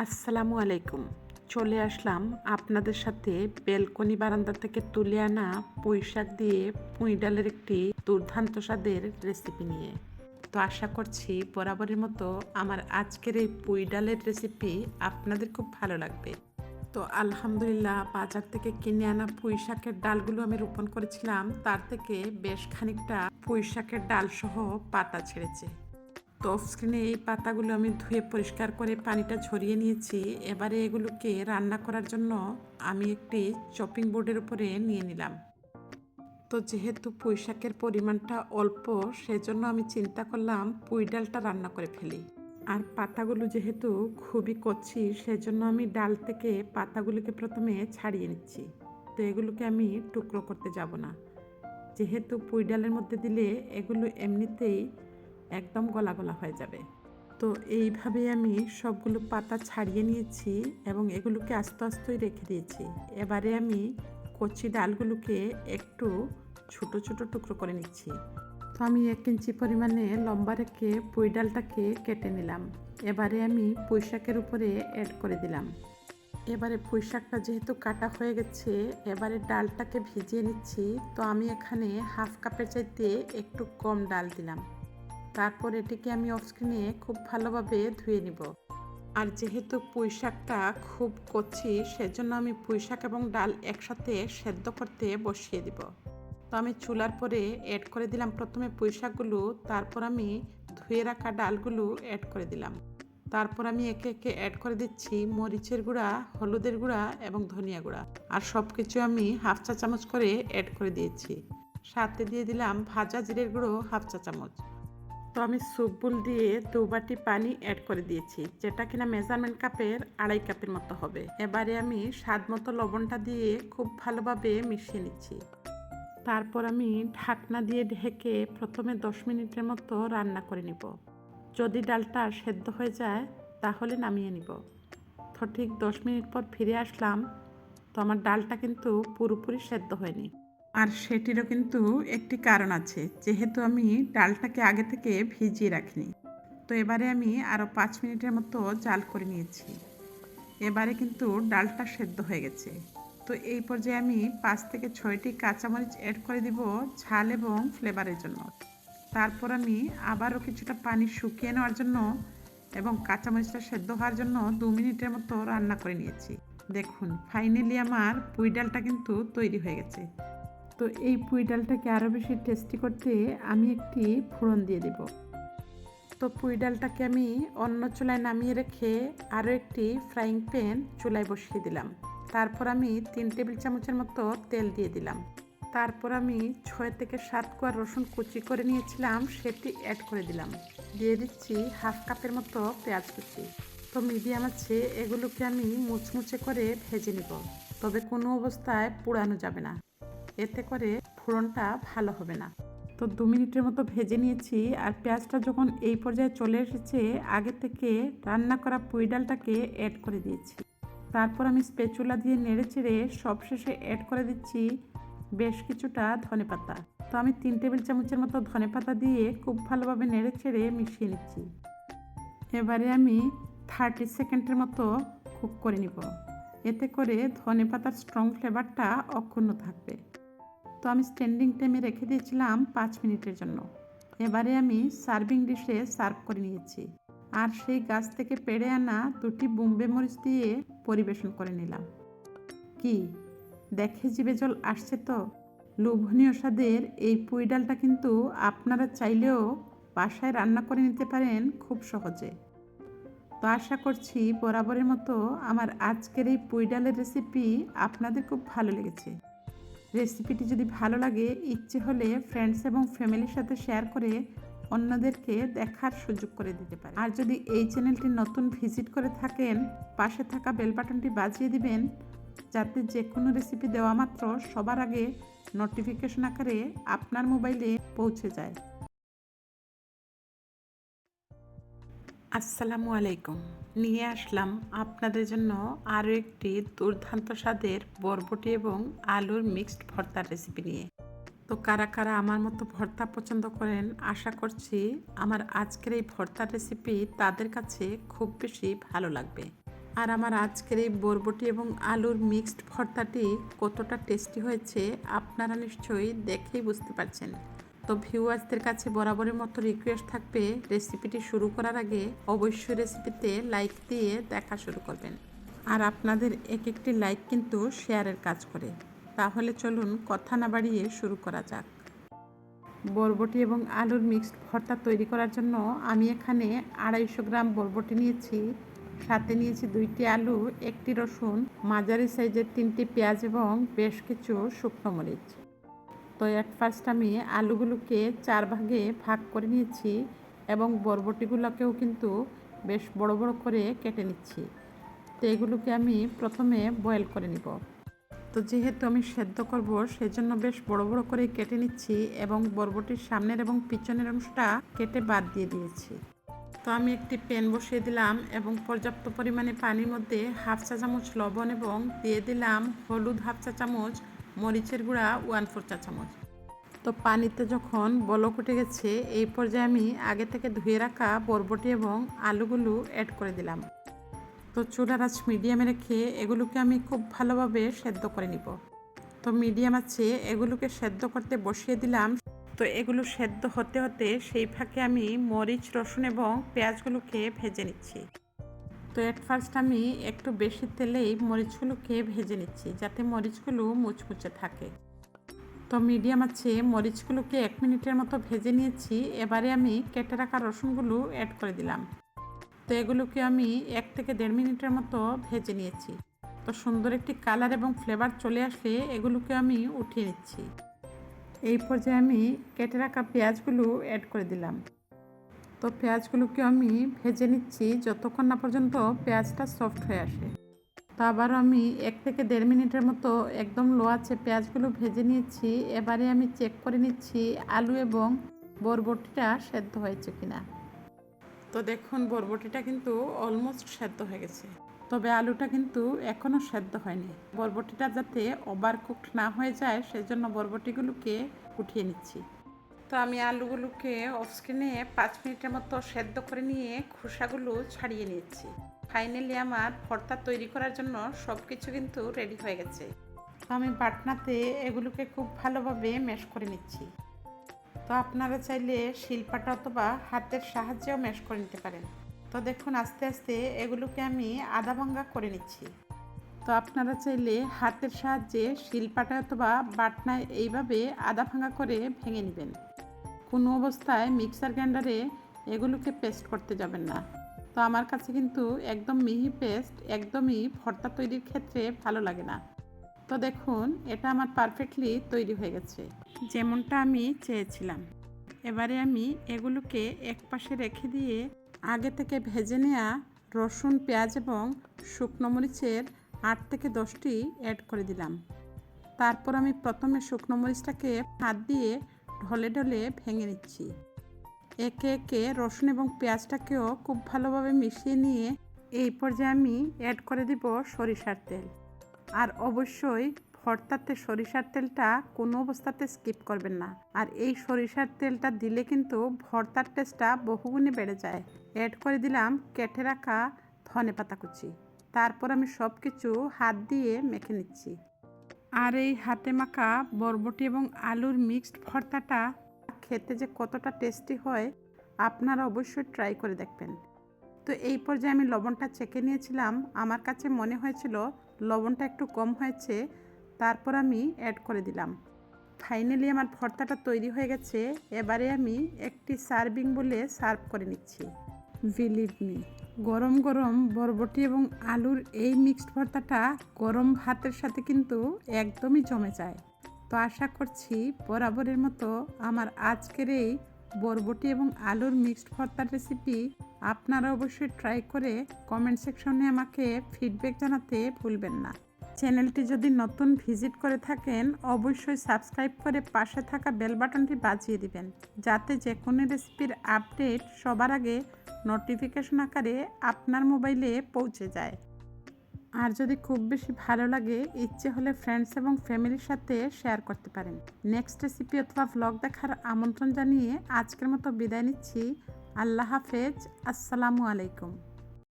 আসসালামু আলাইকুম। চলে আসলাম আপনাদের সাথে বেলকনি বারান্দা থেকে তুলে আনা পুঁই শাক দিয়ে পুঁই ডালের একটি দুর্দান্ত স্বাদের রেসিপি নিয়ে। তো আশা করছি বরাবরের মতো আমার আজকের এই পুঁই ডালের রেসিপি আপনাদের খুব ভালো লাগবে। তো আলহামদুলিল্লাহ বাজার থেকে কিনে আনা পুঁই শাকের ডালগুলো আমি রোপণ করেছিলাম, তার থেকে বেশ খানিকটা পুঁই শাকের ডাল সহ পাতা ছেড়েছে। তো অফ স্ক্রিনে এই পাতাগুলো আমি ধুয়ে পরিষ্কার করে পানিটা ঝরিয়ে নিয়েছি। এবারে এগুলোকে রান্না করার জন্য আমি একটি চপিং বোর্ডের উপরে নিয়ে নিলাম। তো যেহেতু পুঁই শাকের পরিমাণটা অল্প, সেজন্য আমি চিন্তা করলাম পুঁই ডালটা রান্না করে ফেলি। আর পাতাগুলো যেহেতু খুবই কচি, সেজন্য আমি ডাল থেকে পাতাগুলোকে প্রথমে ছাড়িয়ে নিচ্ছি। তো এগুলোকে আমি টুকরো করতে যাব না। যেহেতু পুঁই ডালের মধ্যে দিলে এগুলো এমনিতেই একদম গলা গলা হয়ে যাবে। তো এইভাবে আমি সবগুলো পাতা ছাড়িয়ে নিয়েছি এবং এগুলোকে আস্তে আস্তেই রেখে দিয়েছি। এবারে আমি কচি ডালগুলোকে একটু ছোট ছোট টুকরো করে নিচ্ছি। তো আমি এক ইঞ্চি পরিমাণে লম্বা রেখে পুঁই ডালটাকে কেটে নিলাম। এবারে আমি পুঁই শাকের উপরে অ্যাড করে দিলাম। এবারে পুঁই শাকটা যেহেতু কাটা হয়ে গেছে, এবারে ডালটাকে ভিজিয়ে নিচ্ছি। তো আমি এখানে হাফ কাপের চাইতে একটু কম ডাল দিলাম। তারপর এটিকে আমি অফ স্ক্রিনে খুব ভালোভাবে ধুয়ে নিব। আর যেহেতু পুঁই শাকটা খুব কচি, সেজন্য আমি পুঁই শাক এবং ডাল একসাথে সেদ্ধ করতে বসিয়ে দিব। তো আমি চুলার পরে অ্যাড করে দিলাম প্রথমে পুঁই শাকগুলো তারপর আমি ধুয়ে রাখা ডালগুলো অ্যাড করে দিলাম। তারপর আমি একে একে অ্যাড করে দিচ্ছি মরিচের গুঁড়া, হলুদের গুঁড়া এবং ধনিয়া গুঁড়া। আর সব কিছু আমি হাফ চা চামচ করে অ্যাড করে দিয়েছি। সাথে দিয়ে দিলাম ভাজা জিরের গুঁড়ো হাফ চা চামচ তো আমি স্যুপ বুল দিয়ে দু বাটি পানি অ্যাড করে দিয়েছি, যেটা কিনা মেজারমেন্ট কাপের আড়াই কাপের মতো হবে। এবারে আমি স্বাদ মতো লবণটা দিয়ে খুব ভালোভাবে মিশিয়ে নিচ্ছি। তারপর আমি ঢাকনা দিয়ে ঢেকে প্রথমে দশ মিনিটের মতো রান্না করে নিব। যদি ডালটা সেদ্ধ হয়ে যায়, তাহলে নামিয়ে নিব। তো ঠিক দশ মিনিট পর ফিরে আসলাম। তো আমার ডালটা কিন্তু পুরোপুরি সেদ্ধ হয়নি। আর সেটিরও কিন্তু একটি কারণ আছে, যেহেতু আমি ডালটাকে আগে থেকে ভিজিয়ে রাখিনি। তো এবারে আমি আরও পাঁচ মিনিটের মতো জাল করে নিয়েছি। এবারে কিন্তু ডালটা সেদ্ধ হয়ে গেছে। তো এই পর্যায়ে আমি পাঁচ থেকে ছয়টি কাঁচামরিচ অ্যাড করে দিব ঝাল এবং ফ্লেভারের জন্য। তারপর আমি আবারও কিছুটা পানি শুকিয়ে নেওয়ার জন্য এবং কাঁচামরিচটা সেদ্ধ হওয়ার জন্য দু মিনিটের মতো রান্না করে নিয়েছি। দেখুন ফাইনালি আমার পুঁই ডালটা কিন্তু তৈরি হয়ে গেছে। তো এই পুঁই ডালটাকে আরও বেশি টেস্টি করতে আমি একটি ফোড়ন দিয়ে দেব। তো পুঁই ডালটাকে আমি অন্য চুলায় নামিয়ে রেখে আরও একটি ফ্রাইং প্যান চুলায় বসিয়ে দিলাম। তারপর আমি তিন টেবিল চামচের মতো তেল দিয়ে দিলাম। তারপর আমি ছয় থেকে সাত কোয়া রসুন কুচি করে নিয়েছিলাম, সেটি অ্যাড করে দিলাম। দিয়ে দিচ্ছি হাফ কাপের মতো পেঁয়াজ কুচি। তো মিডিয়াম আছে, এগুলোকে আমি মুচমুচে করে ভেজে নিব। তবে কোনো অবস্থায় পোড়ানো যাবে না। এতে করে ফোড়নটা ভালো হবে না। তো দু মিনিটের মতো ভেজে নিয়েছি আর পেঁয়াজটা যখন এই পর্যায়ে চলে এসেছে, আগে থেকে রান্না করা পুঁই ডালটাকে অ্যাড করে দিয়েছি। তারপর আমি স্পেচুলা দিয়ে নেড়ে চেড়ে সবশেষে অ্যাড করে দিচ্ছি বেশ কিছুটা ধনে পাতা। তো আমি তিন টেবিল চামচের মতো ধনে পাতা দিয়ে খুব ভালোভাবে নেড়ে চেড়ে মিশিয়ে নিচ্ছি। এবারে আমি থার্টি সেকেন্ডের মতো কুক করে নিব। এতে করে ধনে পাতার স্ট্রং ফ্লেভারটা অক্ষুণ্ণ থাকবে। তো আমি স্ট্যান্ডিং টাইমে রেখে দিয়েছিলাম পাঁচ মিনিটের জন্য। এবারে আমি সার্ভিং ডিশে সার্ভ করে নিয়েছি। আর সেই গাছ থেকে পেড়ে আনা দুটি বোম্বে মরিচ দিয়ে পরিবেশন করে নিলাম। কি? দেখে জিভে জল আসছে তো? লোভনীয় স্বাদের এই পুঁই ডালটা কিন্তু আপনারা চাইলেও বাসায় রান্না করে নিতে পারেন খুব সহজে। তো আশা করছি বরাবরের মতো আমার আজকের এই পুঁই ডালের রেসিপি আপনাদের খুব ভালো লেগেছে। রেসিপিটি যদি ভালো লাগে, ইচ্ছে হলে ফ্রেন্ডস এবং ফ্যামিলির সাথে শেয়ার করে অন্যদেরকে দেখার সুযোগ করে দিতে পারে আর যদি এই চ্যানেলটি নতুন ভিজিট করে থাকেন, পাশে থাকা বেল বাটনটি বাজিয়ে দিবেন, যাতে যে কোনো রেসিপি দেওয়া মাত্র সবার আগে নোটিফিকেশন আকারে আপনার মোবাইলে পৌঁছে যায়। আসসালামু আলাইকুম। নিয়ে আসলাম আপনাদের জন্য আরও একটি দুর্দান্ত স্বাদের বরবটি এবং আলুর মিক্সড ভর্তার রেসিপি নিয়ে। তো কারা কারা আমার মতো ভর্তা পছন্দ করেন, আশা করছি আমার আজকের এই ভর্তার রেসিপি তাদের কাছে খুব বেশি ভালো লাগবে। আর আমার আজকের এই বরবটি এবং আলুর মিক্সড ভর্তাটি কতটা টেস্টি হয়েছে আপনারা নিশ্চয়ই দেখেই বুঝতে পারছেন। তো ভিউয়ার্সদের কাছে বরাবরের মতো রিকোয়েস্ট থাকবে রেসিপিটি শুরু করার আগে অবশ্যই রেসিপিতে লাইক দিয়ে দেখা শুরু করবেন। আর আপনাদের এক একটি লাইক কিন্তু শেয়ারের কাজ করে। তাহলে চলুন কথা না বাড়িয়ে শুরু করা যাক। বরবটি এবং আলুর মিক্সড ভর্তা তৈরি করার জন্য আমি এখানে আড়াইশো গ্রাম বরবটি নিয়েছি। সাথে নিয়েছি দুইটি আলু, একটি রসুন, মাঝারি সাইজের তিনটি পেঁয়াজ এবং বেশ কিছু শুকনো মরিচ। তো অ্যাট ফার্স্ট আমি আলুগুলোকে চার ভাগে ভাগ করে নিয়েছি এবং বরবটিগুলোকেও কিন্তু বেশ বড় বড় করে কেটে নিচ্ছি। তো এগুলোকে আমি প্রথমে বয়েল করে নিব। তো যেহেতু আমি সেদ্ধ করব, সেজন্য বেশ বড় বড় করে কেটে নিচ্ছি এবং বরবটির সামনের এবং পিছনের অংশটা কেটে বাদ দিয়ে দিয়েছি। তো আমি একটি প্যান বসিয়ে দিলাম এবং পর্যাপ্ত পরিমাণে পানির মধ্যে হাফ চা চামচ লবণ এবং দিয়ে দিলাম হলুদ হাফ চা চামচ মরিচের গুঁড়া ওয়ান ফোর চা চামচ। তো পানিতে যখন বলক উঠে গেছে, এই পর্যায়ে আমি আগে থেকে ধুয়ে রাখা বরবটি এবং আলুগুলো অ্যাড করে দিলাম। তো চুলার আঁচ মিডিয়ামে রেখে এগুলোকে আমি খুব ভালোভাবে সেদ্ধ করে নিব। তো মিডিয়াম আছে এগুলোকে সেদ্ধ করতে বসিয়ে দিলাম। তো এগুলো সেদ্ধ হতে হতে সেই ফাঁকে আমি মরিচ, রসুন এবং পেঁয়াজগুলোকে ভেজে নিচ্ছি। তো এট ফার্স্ট আমি একটু বেশি তেলেই মরিচগুলোকে ভেজে নিচ্ছি, যাতে মরিচগুলো মুচমুচে থাকে। তো মিডিয়াম আছে, মরিচগুলোকে এক মিনিটের মতো ভেজে নিয়েছি, এবারে আমি কেটে রাখা রসুনগুলো অ্যাড করে দিলাম। তো এগুলোকে আমি এক থেকে দেড় মিনিটের মতো ভেজে নিয়েছি। তো সুন্দর একটি কালার এবং ফ্লেভার চলে আসলে এগুলোকে আমি উঠিয়ে নিচ্ছি। এই পর্যায়ে আমি কেটে রাখা পেঁয়াজগুলো অ্যাড করে দিলাম। তো পেঁয়াজগুলোকে আমি ভেজে নিচ্ছি যতক্ষণ না পর্যন্ত পেঁয়াজটা সফট হয়ে আসে। তো আবারও আমি এক থেকে দেড় মিনিটের মতো একদম লো আছে পেঁয়াজগুলো ভেজে নিয়েছি। এবারে আমি চেক করে নিচ্ছি আলু এবং বরবটিটা সেদ্ধ হয়েছে কিনা। তো দেখুন, বরবটিটা কিন্তু অলমোস্ট সেদ্ধ হয়ে গেছে। তবে আলুটা কিন্তু এখনও সেদ্ধ হয়নি। বরবটিটা যাতে ওভার কুকড না হয়ে যায়, সেজন্য বরবটিগুলোকে উঠিয়ে নিচ্ছি। তো আমি আলুগুলোকে অফস্ক্রিনে পাঁচ মিনিটের মতো সেদ্ধ করে নিয়ে খোসাগুলো ছাড়িয়ে নিয়েছি। ফাইনালি আমার ভর্তা তৈরি করার জন্য সব কিছু কিন্তু রেডি হয়ে গেছে। তো আমি বাটনাতে এগুলোকে খুব ভালোভাবে ম্যাশ করে নিচ্ছি। তো আপনারা চাইলে শিল্পাটা অথবা হাতের সাহায্যেও ম্যাশ করে নিতে পারেন। তো দেখুন আস্তে আস্তে এগুলোকে আমি আদা ভাঙ্গা করে নিচ্ছি। তো আপনারা চাইলে হাতের সাহায্যে শিল্পাটা অথবা বাটনায় এইভাবে আদা ভাঙ্গা করে ভেঙে নেবেন। কোনো অবস্থায় মিক্সার গ্রাইন্ডারে এগুলোকে পেস্ট করতে যাবেন না। তো আমার কাছে কিন্তু একদম মিহি পেস্ট, একদমই ভর্তা তৈরির ক্ষেত্রে ভালো লাগে না। তো দেখুন, এটা আমার পারফেক্টলি তৈরি হয়ে গেছে। যেমনটা আমি চেয়েছিলাম। এবারে আমি এগুলোকে এক পাশে রেখে দিয়ে আগে থেকে ভেজে নেওয়া রসুন, পেঁয়াজ এবং শুকনো মরিচের আট থেকে দশটি অ্যাড করে দিলাম। তারপর আমি প্রথমে শুকনো মরিচটাকে হাত দিয়ে ঢলে ঢলে ভেঙে নিচ্ছি একে একে রসুন এবং পেঁয়াজটাকেও খুব ভালোভাবে মিশিয়ে নিয়ে এই পর্যায়ে আমি অ্যাড করে দিব সরিষার তেল। আর অবশ্যই ভর্তাতে সরিষার তেলটা কোনো অবস্থাতে স্কিপ করবেন না। আর এই সরিষার তেলটা দিলে কিন্তু ভর্তার টেস্টটা বহুগুণে বেড়ে যায়। অ্যাড করে দিলাম কেটে রাখা ধনে পাতা কুচি। তারপর আমি সব কিছু হাত দিয়ে মেখে নিচ্ছি। আর এই হাতে মাখা বরবটি এবং আলুর মিক্সড ভর্তাটা খেতে যে কতটা টেস্টি হয়, আপনারা অবশ্যই ট্রাই করে দেখবেন। তো এই পর্যায়ে আমি লবণটা চেকে নিয়েছিলাম। আমার কাছে মনে হয়েছিল লবণটা একটু কম হয়েছে, তারপর আমি অ্যাড করে দিলাম। ফাইনালি আমার ভর্তাটা তৈরি হয়ে গেছে। এবারে আমি একটি সার্ভিং বলে সার্ভ করে নিচ্ছি। বিলিভ মি গরম গরম বরবটি এবং আলুর এই মিক্সড ভর্তাটা গরম ভাতের সাথে কিন্তু একদমই জমে যায়। তো আশা করছি বরাবরের মতো আমার আজকের এই বরবটি এবং আলুর মিক্সড ভর্তার রেসিপি আপনারা অবশ্যই ট্রাই করে কমেন্ট সেকশনে আমাকে ফিডব্যাক জানাতে ভুলবেন না। চ্যানেলটি যদি নতুন ভিজিট করে থাকেন, অবশ্যই সাবস্ক্রাইব করে পাশে থাকা বেল বাটনটি বাজিয়ে দিবেন, যাতে যে কোনো রেসিপির আপডেট সবার আগে নোটিফিকেশন আকারে আপনার মোবাইলে পৌঁছে যায়। আর যদি খুব বেশি ভালো লাগে, ইচ্ছে হলে ফ্রেন্ডস এবং ফ্যামিলির সাথে শেয়ার করতে পারেন। নেক্সট রেসিপি অথবা ভ্লগ দেখার আমন্ত্রণ জানিয়ে আজকের মতো বিদায় নিচ্ছি। আল্লাহ হাফেজ, আসসালামু আলাইকুম।